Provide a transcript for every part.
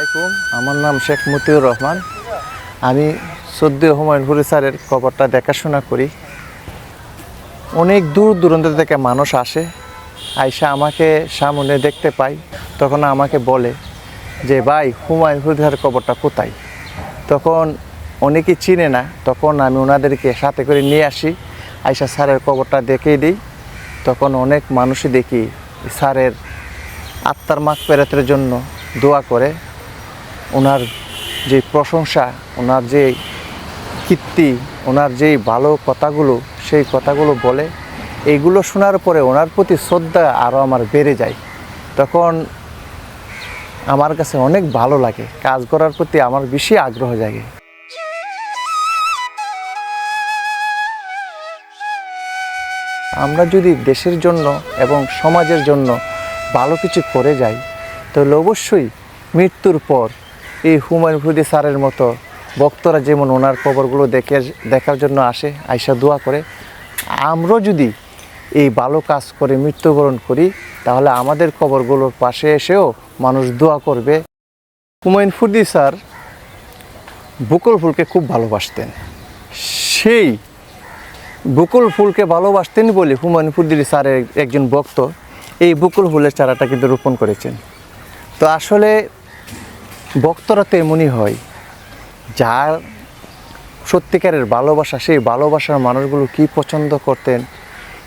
আলাইকুম। আমার নাম শেখ মতিউর রহমান। আমি সদ্য হুমায়ুনপুরি স্যারের কবরটা দেখাশোনা করি। অনেক দূর দূরান্ত থেকে মানুষ আসে, আইসা আমাকে সামনে দেখতে পাই তখন আমাকে বলে যে, ভাই হুমায়ুন হুমায়ুনপুরি স্যারের কবরটা কোথায়? তখন অনেকে চিনে না। তখন আমি ওনাদেরকে সাথে করে নিয়ে আসি, আইসা স্যারের কবরটা দেখেই দিই। তখন অনেক মানুষই দেখি স্যারের আত্মার মাগ পেরাতের জন্য দোয়া করে। ওনার যে প্রশংসা, ওনার যে কীর্তি, ওনার যেই ভালো কথাগুলো, সেই কথাগুলো বলে, এইগুলো শোনার পরে ওনার প্রতি শ্রদ্ধা আরও আমার বেড়ে যায়। তখন আমার কাছে অনেক ভালো লাগে, কাজ করার প্রতি আমার বেশি আগ্রহ জাগে। আমরা যদি দেশের জন্য এবং সমাজের জন্য ভালো কিছু করে যাই, তাহলে অবশ্যই মৃত্যুর পর এই হুমায়ুন ফুদি স্যারের মতো ভক্তরা যেমন ওনার কবরগুলো দেখে দেখার জন্য আসে, আইসা দোয়া করে, আমরাও যদি এই ভালো কাজ করে মৃত্যুবরণ করি, তাহলে আমাদের কবরগুলোর পাশে এসেও মানুষ দোয়া করবে। হুমায়ুন ফুদি স্যার বুকুল ফুলকে খুব ভালোবাসতেন। সেই বকুল ফুলকে ভালোবাসতেন বলে হুমায়ুন ফুদ্দির স্যারের একজন ভক্ত এই বকুল ফুলের চারাটা কিন্তু রোপণ করেছেন। তো আসলে ভক্তরা তো এমনই হয়। যার সত্যিকারের ভালোবাসা, সেই ভালোবাসার মানুষগুলো কি পছন্দ করতেন,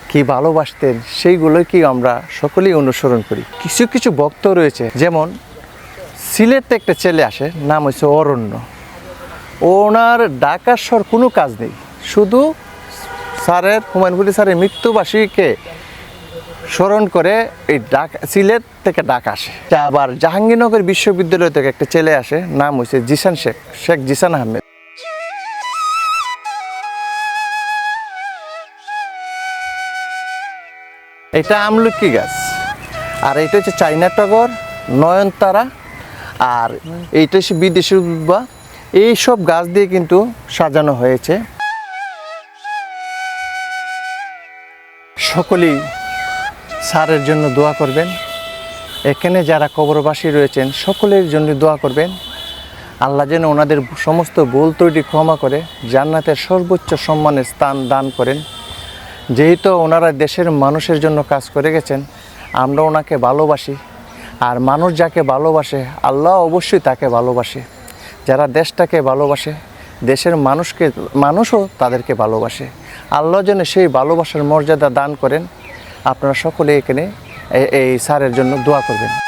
কি ভালোবাসতেন, সেইগুলোই কি আমরা সকলেই অনুসরণ করি। কিছু কিছু ভক্ত রয়েছে, যেমন সিলেটে একটা ছেলে আসে, নাম হচ্ছে অরণ্য। ওনার ডাকার স্বর কোনো কাজ নেই। শুধু স্যারের হুমায়ুনপুরি স্যারের মৃত্যুবার্ষিকীকে স্মরণ করে এই ডাক, সিলেট থেকে ডাক আসে। আবার জাহাঙ্গীরনগর বিশ্ববিদ্যালয় থেকে একটা ছেলে আসে, নাম হয়েছে জিসান শেখ শেখ জিসান আহমেদ। এটা আমলকি গাছ, আর এটা হচ্ছে চাইনা টগর, নয়নতারা, আর এইটা হচ্ছে বিদেশি বা এইসব গাছ দিয়ে কিন্তু সাজানো হয়েছে। সকলেই স্যারের জন্য দোয়া করবেন। এখানে যারা কবরবাসী রয়েছেন, সকলের জন্য দোয়া করবেন। আল্লাহ যেন ওনাদের সমস্ত ভুল ত্রুটি ক্ষমা করে, জান্নাতের সর্বোচ্চ সম্মানের স্থান দান করেন। যেহেতু ওনারা দেশের মানুষের জন্য কাজ করে গেছেন, আমরা ওনাকে ভালোবাসি। আর মানুষ যাকে ভালোবাসে, আল্লাহ অবশ্যই তাকে ভালোবাসে। যারা দেশটাকে ভালোবাসে, দেশের মানুষকে, মানুষও তাদেরকে ভালোবাসে। আল্লাহ যেন সেই ভালোবাসার মর্যাদা দান করেন। আপনারা সকলে এখানে এই- সারের জন্য দোয়া করবেন।